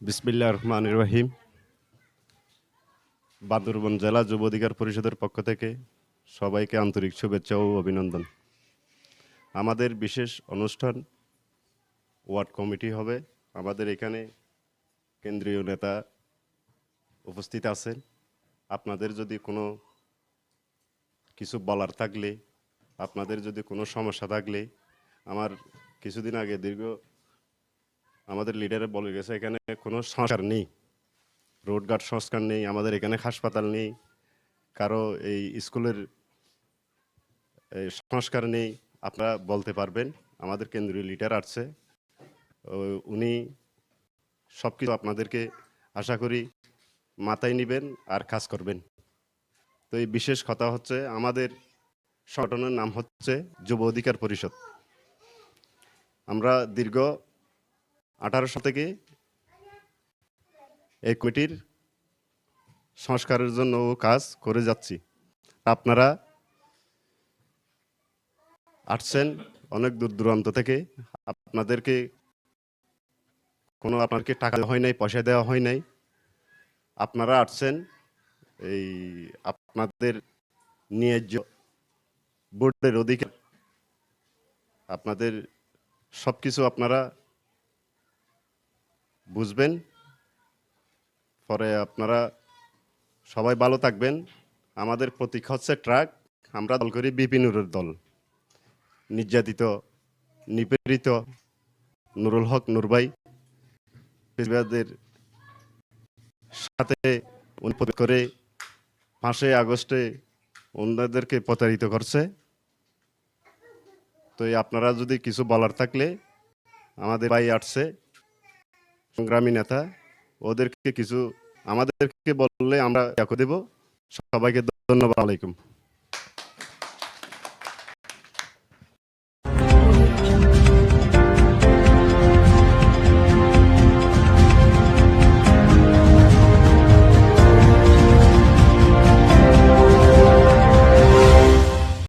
বিসমিল্লা রহমান রহিম বান্দরবন জেলা যুব অধিকার পরিষদের পক্ষ থেকে সবাইকে আন্তরিক শুভেচ্ছা ও অভিনন্দন। আমাদের বিশেষ অনুষ্ঠান ওয়ার্ড কমিটি হবে। আমাদের এখানে কেন্দ্রীয় নেতা উপস্থিত আছেন। আপনাদের যদি কোনো কিছু বলার থাকলে, আপনাদের যদি কোনো সমস্যা থাকলে, আমার কিছুদিন আগে দীর্ঘ আমাদের লিডারে বলে গেছে, এখানে কোনো সংস্কার নেই। রোডঘাট সংস্কার নেই, আমাদের এখানে হাসপাতাল নেই, কারও এই স্কুলের সংস্কার নেই। আপনারা বলতে পারবেন, আমাদের কেন্দ্রীয় লিডার আসছে। উনি সব কিছু আপনাদেরকে আশা করি মাথায় নেবেন আর কাজ করবেন। তো এই বিশেষ কথা হচ্ছে, আমাদের সংগঠনের নাম হচ্ছে যুব অধিকার পরিষদ। আমরা দীর্ঘ আঠারোশো থেকে এই কমিটির সংস্কারের জন্য কাজ করে যাচ্ছি। আপনারা আসছেন অনেক দূর দূরান্ত থেকে। আপনাদেরকে কোনো আপনাকে টাকা হয় নাই, পয়সা দেওয়া হয় নাই। আপনারা আসছেন এই আপনাদের ন্যায্য বোর্ডের অধিকার। আপনাদের সব কিছু আপনারা বুঝবেন। পরে আপনারা সবাই ভালো থাকবেন। আমাদের প্রতীক হচ্ছে ট্রাক। আমরা দল করি বিপিনুরের দল। নির্যাতিত, নিপীড়িত নুরুল হক নুরবাই সাথে করে পাঁচই আগস্টে অন্যদেরকে প্রতারিত করছে। তো আপনারা যদি কিছু বলার থাকলে আমাদের ভাই আসছে। সংগ্রামী নেতা ওদেরকে কিছু আমাদেরকে বললে আমরা দেব। সবাইকে ধন্যবাদ। আলাইকুম।